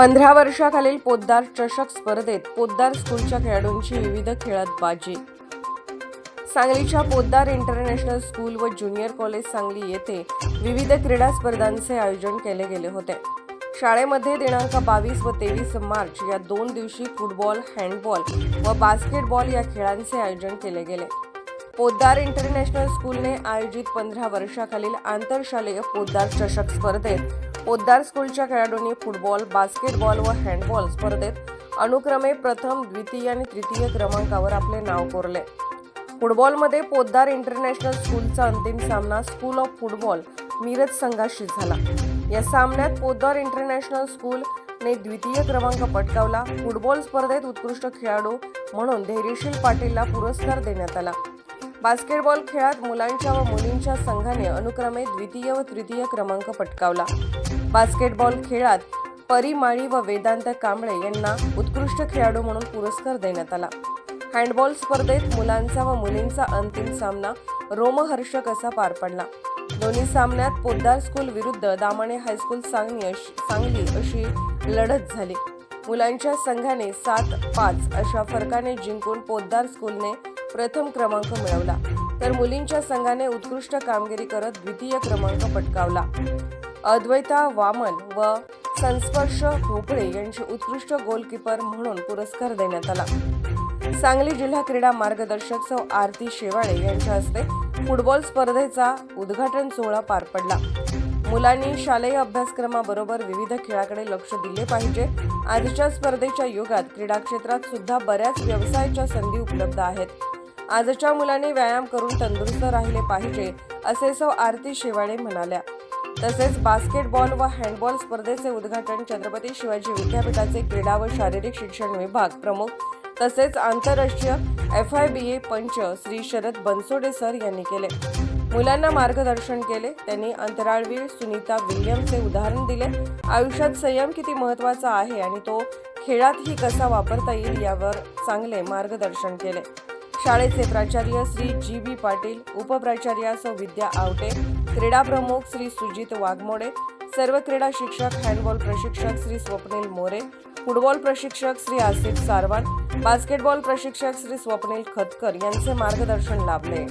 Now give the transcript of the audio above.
पंधरा वर्षाखालील पोद्दार चषक स्पर्धेत पोद्दार स्कूलच्या खेळाडूंची विविध खेळात बाजी. सांगलीच्या पोद्दार इंटरनॅशनल स्कूल व ज्युनियर कॉलेज सांगली येथे विविध क्रीडा स्पर्धांचे आयोजन केले गेले होते. शाळेमध्ये दिनांक बावीस व तेवीस मार्च या दोन दिवशी फुटबॉल हँडबॉल व बास्केटबॉल या खेळांचे आयोजन केले गेले. पोद्दार इंटरनॅशनल स्कूलने आयोजित पंधरा वर्षाखालील आंतरशालेय पोद्दार चषक स्पर्धेत पोद्दार स्कूलच्या खेळाडूंनी फुटबॉल बास्केटबॉल व हँडबॉल स्पर्धेत अनुक्रमे प्रथम द्वितीय आणि तृतीय क्रमांकावर आपले नाव कोरले. फुटबॉलमध्ये पोद्दार इंटरनॅशनल स्कूलचा अंतिम सामना स्कूल ऑफ फुटबॉल मिरज संघाशी झाला. या सामन्यात पोद्दार इंटरनॅशनल स्कूलने द्वितीय क्रमांक पटकावला. फुटबॉल स्पर्धेत उत्कृष्ट खेळाडू म्हणून धैर्यशील पाटीलला पुरस्कार देण्यात आला. बास्केटबॉल खेळात मुलांच्या व मुलींच्या संघाने अनुक्रमे द्वितीय व तृतीय क्रमांक पटकावला. बास्केटबॉल खेळात परिमाळी व वेदांत कांबळे यांना उत्कृष्ट खेळाडू म्हणून पुरस्कार देण्यात आला. हँडबॉल स्पर्धेत मुलांचा व मुलींचा अंतिम सामना रोमहर्षक असा पार पडला. दोन्ही सामन्यात पोद्दार स्कूल विरुद्ध दामाणे हायस्कूल सांगली अशी सांगली अशी लढत झाली. मुलांच्या संघाने सात पाच अशा फरकाने जिंकून पोद्दार स्कूलने प्रथम क्रमांक मिळवला. तर मुलींच्या संघाने उत्कृष्ट कामगिरी करत द्वितीय क्रमांक पटकावला. अद्वैता वामन व संस्पर्श भोपळे यांची उत्कृष्ट गोलकीपर म्हणून पुरस्कार देण्यात आला. सांगली जिल्हा क्रीडा मार्गदर्शक सौ आरती शेवाळे यांच्या हस्ते फुटबॉल स्पर्धेचा उद्घाटन सोहळा पार पडला. मुलांनी शालेय अभ्यासक्रमाबरोबर विविध खेळाकडे लक्ष दिले पाहिजे. आजच्या स्पर्धेच्या युगात क्रीडा क्षेत्रात सुद्धा बऱ्याच व्यवसायाच्या संधी उपलब्ध आहेत. आजच्या मुलांनी व्यायाम करून तंदुरुस्त राहिले पाहिजे असे सौ आरती शेवाळे म्हणाल्या. तसेच बास्केटबॉल व हँडबॉल स्पर्धेचे उद्घाटन छत्रपती शिवाजी विद्यापीठाचे क्रीडा व शारीरिक शिक्षण विभाग प्रमुख तसेच आंतरराष्ट्रीय एफ आय बी ए पंच श्री शरद बनसोडे सर यांनी केले. मुलांना मार्गदर्शन केले त्यांनी अंतराळवीर सुनीता विल्यमचे उदाहरण दिले. आयुष्यात संयम किती महत्त्वाचा आहे आणि तो खेळातही कसा वापरता येईल यावर चांगले मार्गदर्शन केले. शाळेचे प्राचार्य श्री जी बी पाटील उपप्राचार्या सौ विद्या आवटे क्रीडा प्रमुख श्री सुजित वाघमोडे सर्व क्रीडा शिक्षक हँडबॉल प्रशिक्षक श्री स्वप्नील मोरे फुटबॉल प्रशिक्षक श्री आसिफ सारवान बास्केटबॉल प्रशिक्षक श्री स्वप्नील खतकर यांचे मार्गदर्शन लाभले.